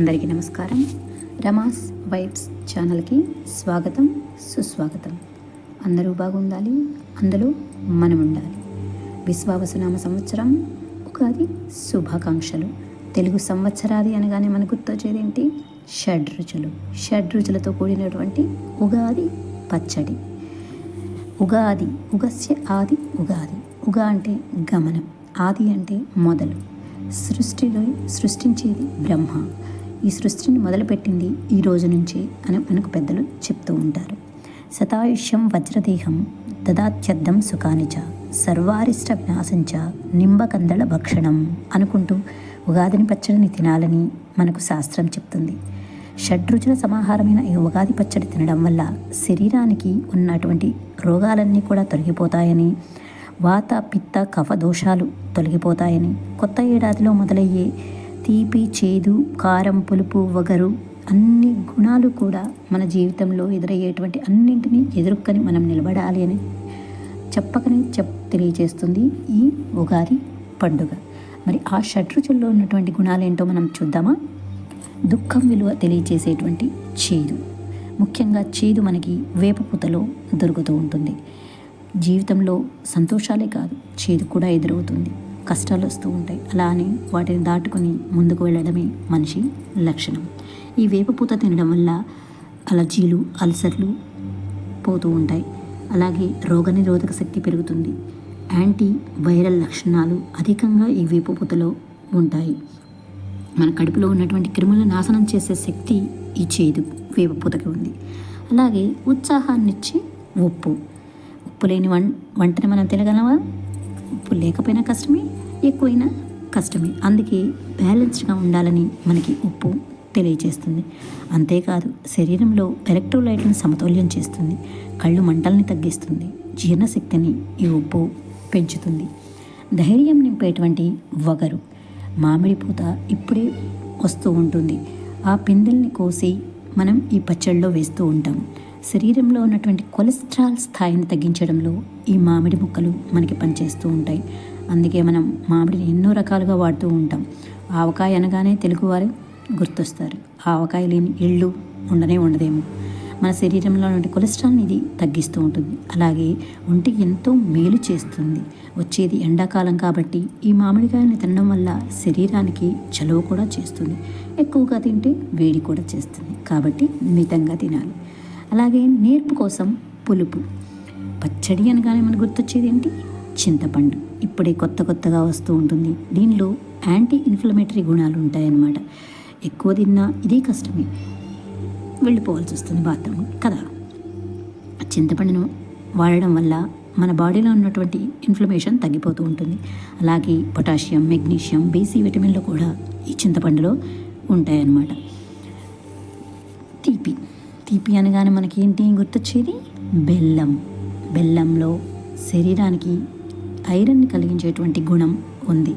అందరికీ నమస్కారం. రమాస్ వైబ్స్ ఛానల్కి స్వాగతం సుస్వాగతం. అందరూ బాగుండాలి అందులో మనం ఉండాలి విశ్వావసునామ సంవత్సరం ఉగాది శుభాకాంక్షలు. తెలుగు సంవత్సరాది అనగానే మనకు గుర్తొచ్చేది ఏంటి షడ్ రుచులు. షడ్ రుచులతో కూడినటువంటి ఉగాది పచ్చడి. ఉగాది ఉగస్య ఆది ఉగాది. ఉగా అంటే గమనం ఆది అంటే మొదలు. సృష్టిలో సృష్టించేది బ్రహ్మ. ఈ సృష్టిని మొదలుపెట్టింది ఈ రోజు నుంచే అని మనకు పెద్దలు చెప్తూ ఉంటారు. శతాయుష్యం వజ్రదేహం దదాత్యర్థం సుఖానిచ సర్వారిష్ట వినాశంచ నింబకందళ భక్షణం అనుకుంటూ ఉగాదిని పచ్చడిని తినాలని మనకు శాస్త్రం చెప్తుంది. షడ్రుచుల సమాహారమైన ఈ ఉగాది పచ్చడి తినడం వల్ల శరీరానికి ఉన్నటువంటి రోగాలన్నీ కూడా తొలగిపోతాయని వాత పిత్త కఫ దోషాలు తొలగిపోతాయని కొత్త ఏడాదిలో మొదలయ్యే తీపి చేదు కారం పులుపు వగరు అన్ని గుణాలు కూడా మన జీవితంలో ఎదురయ్యేటువంటి అన్నింటినీ ఎదుర్కొని మనం నిలబడాలి అని చెప్పకనే చెప్ తెలియజేస్తుంది ఈ ఉగాది పండుగ. మరి ఆ షడ్రుచుల్లో ఉన్నటువంటి గుణాలేంటో మనం చూద్దామా? దుఃఖం విలువ తెలియజేసేటువంటి చేదు. ముఖ్యంగా చేదు మనకి వేపపూతలో దొరుకుతూ ఉంటుంది. జీవితంలో సంతోషాలే కాదు చేదు కూడా ఎదురవుతుంది. కష్టాలు వస్తూ ఉంటాయి. అలా అని వాటిని దాటుకొని ముందుకు వెళ్ళడమే మనిషి లక్షణం. ఈ వేపపూత తినడం వల్ల అలర్జీలు అల్సర్లు పోతూ ఉంటాయి. అలాగే రోగనిరోధక శక్తి పెరుగుతుంది. యాంటీ వైరల్ లక్షణాలు అధికంగా ఈ వేపపూతలో ఉంటాయి. మన కడుపులో ఉన్నటువంటి క్రిములను నాశనం చేసే శక్తి ఈ చేదు వేపపూతకి ఉంది. అలాగే ఉత్సాహాన్నిచ్చే ఉప్పు. ఉప్పు లేని వం వంటని మనం తినగలమా? ఉప్పు లేకపోయినా కష్టమే ఎక్కువైనా కష్టమే. అందుకే బ్యాలెన్స్డ్గా ఉండాలని మనకి ఉప్పు తెలియజేస్తుంది అంతేకాదు శరీరంలో ఎలక్ట్రోలైట్లను సమతౌల్యం చేస్తుంది. కళ్ళు మంటల్ని తగ్గిస్తుంది. జీర్ణశక్తిని ఈ ఉప్పు పెంచుతుంది. ధైర్యం నింపేటువంటి వగరు మామిడి పూత ఇప్పుడే వస్తూ ఉంటుంది. ఆ పిందెల్ని కోసి మనం ఈ పచ్చళ్ళలో వేస్తూ ఉంటాం. శరీరంలో ఉన్నటువంటి కొలెస్ట్రాల్ స్థాయిని తగ్గించడంలో ఈ మామిడి ముక్కలు మనకి పనిచేస్తూ ఉంటాయి. అందుకే మనం మామిడిని ఎన్నో రకాలుగా వాడుతూ ఉంటాం. ఆవకాయ అనగానే తెలుగువారు గుర్తొస్తారు. ఆవకాయ లేని ఇళ్ళు ఉండనే ఉండదేమో. మన శరీరంలో నుండి కొలెస్ట్రాల్ని ఇది తగ్గిస్తూ ఉంటుంది. అలాగే ఒంటికి ఎంతో మేలు చేస్తుంది. వచ్చేది ఎండాకాలం కాబట్టి ఈ మామిడికాయని తినడం వల్ల శరీరానికి చలువ కూడా చేస్తుంది. ఎక్కువగా తింటే వేడి కూడా చేస్తుంది. కాబట్టి మితంగా తినాలి. అలాగే నేర్పు కోసం పులుపు. పచ్చడి అనగానే మనకు గుర్తొచ్చేది ఏంటి? చింతపండు. ఇప్పుడే కొత్త కొత్తగా వస్తూ ఉంటుంది. దీనిలో యాంటీ ఇన్ఫ్లమేటరీ గుణాలు ఉంటాయన్నమాట ఎక్కువ తిన్నా ఇదే కష్టమే. వెళ్ళిపోవాల్సి వస్తుంది బాత్రూమ్. కదా? చింతపండును వాడడం వల్ల మన బాడీలో ఉన్నటువంటి ఇన్ఫ్లమేషన్ తగ్గిపోతూ ఉంటుంది. అలాగే పొటాషియం మెగ్నీషియం బీసీ విటమిన్లు కూడా ఈ చింతపండులో ఉంటాయన్నమాట. తీపి అనగానే మనకి ఏంటి గుర్తొచ్చేది? బెల్లం. బెల్లంలో శరీరానికి ఐరన్ని కలిగించేటువంటి గుణం ఉంది.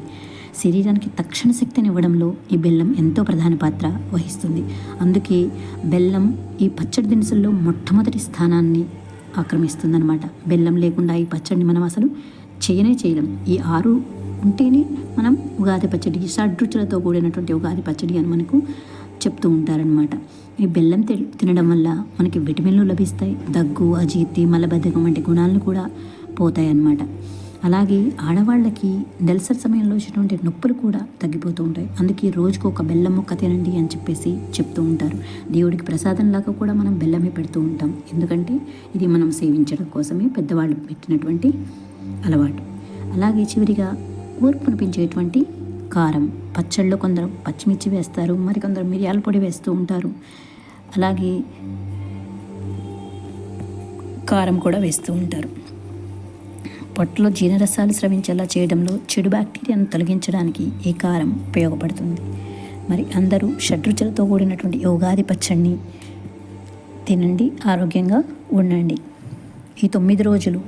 శరీరానికి తక్షణ శక్తిని ఇవ్వడంలో ఈ బెల్లం ఎంతో ప్రధాన పాత్ర వహిస్తుంది. అందుకే బెల్లం ఈ పచ్చడి దినుసుల్లో మొట్టమొదటి స్థానాన్ని ఆక్రమిస్తుందన్నమాట. బెల్లం లేకుండా ఈ పచ్చడిని మనం అసలు చేయనే చేయలేం. ఈ ఆరు ఉంటేనే మనం ఉగాది పచ్చడి షడ్రుచులతో కూడినటువంటి ఉగాది పచ్చడి అని మనకు చెప్తూ ఉంటారనమాట ఈ బెల్లం తి- తినడం వల్ల మనకి విటమిన్లు లభిస్తాయి. దగ్గు అజీర్తి మలబద్ధకం వంటి గుణాలను కూడా పోతాయి అన్నమాట అలాగే ఆడవాళ్ళకి నెలసరి సమయంలో వచ్చినటువంటి నొప్పులు కూడా తగ్గిపోతూ ఉంటాయి. అందుకే రోజుకు ఒక బెల్లం ముక్క తినండి అని చెప్పేసి చెప్తూ ఉంటారు. దేవుడికి ప్రసాదంలాగా కూడా మనం బెల్లమే పెడుతూ ఉంటాం. ఎందుకంటే ఇది మనం సేవించడం కోసమే పెద్దవాళ్ళు పెట్టినటువంటి అలవాటు. అలాగే చివరిగా ఓర్పునిపించేటువంటి కారం పచ్చళ్ళు కొందరు పచ్చిమిర్చి వేస్తారు మరికొందరు మిరియాల పొడి వేస్తూ ఉంటారు. అలాగే కారం కూడా వేస్తూ ఉంటారు. పొట్టలో జీర్ణరసాలు స్రవించేలా చేయడంలో చెడు బ్యాక్టీరియాను తొలగించడానికి ఈ కారం ఉపయోగపడుతుంది. మరి అందరూ షడ్రుచులతో కూడినటువంటి యోగాది ఉగాది పచ్చడిని తినండి ఆరోగ్యంగా ఉండండి. ఈ తొమ్మిది రోజులు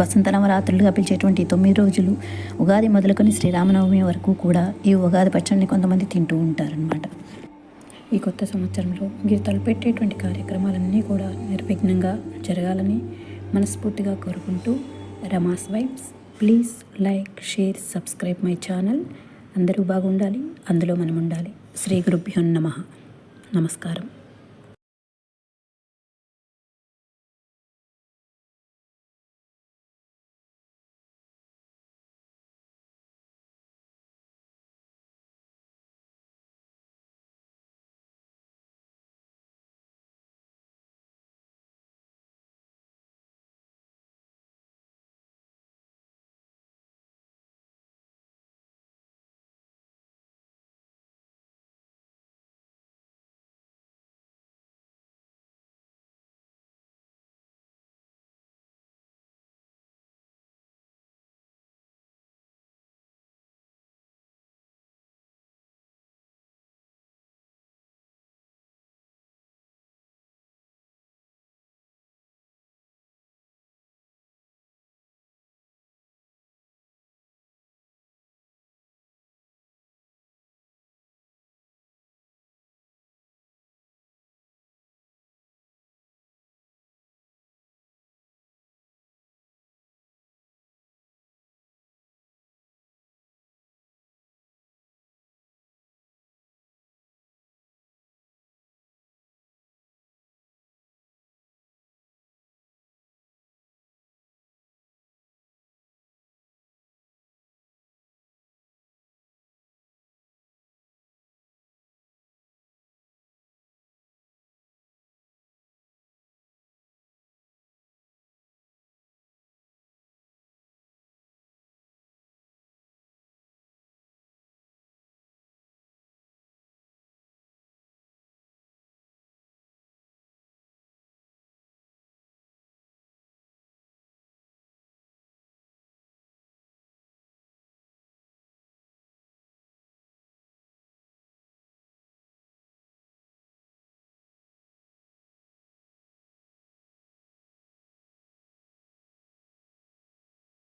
వసంత నవరాత్రులుగా పిలిచేటువంటి తొమ్మిది రోజులు ఉగాది మొదలుకొని శ్రీరామనవమి వరకు కూడా ఈ ఉగాది పచ్చడిని కొంతమంది తింటూ ఉంటారనమాట ఈ కొత్త సంవత్సరంలో మీరు తలపెట్టేటువంటి కార్యక్రమాలన్నీ కూడా నిర్విఘ్నంగా జరగాలని మనస్ఫూర్తిగా కోరుకుంటూ Rama's vibes. Please like share subscribe my channel. అందరూ బాగుండాలి అందులో మనం ఉండాలి శ్రీ గురుభ్యో నమ. నమస్కారం.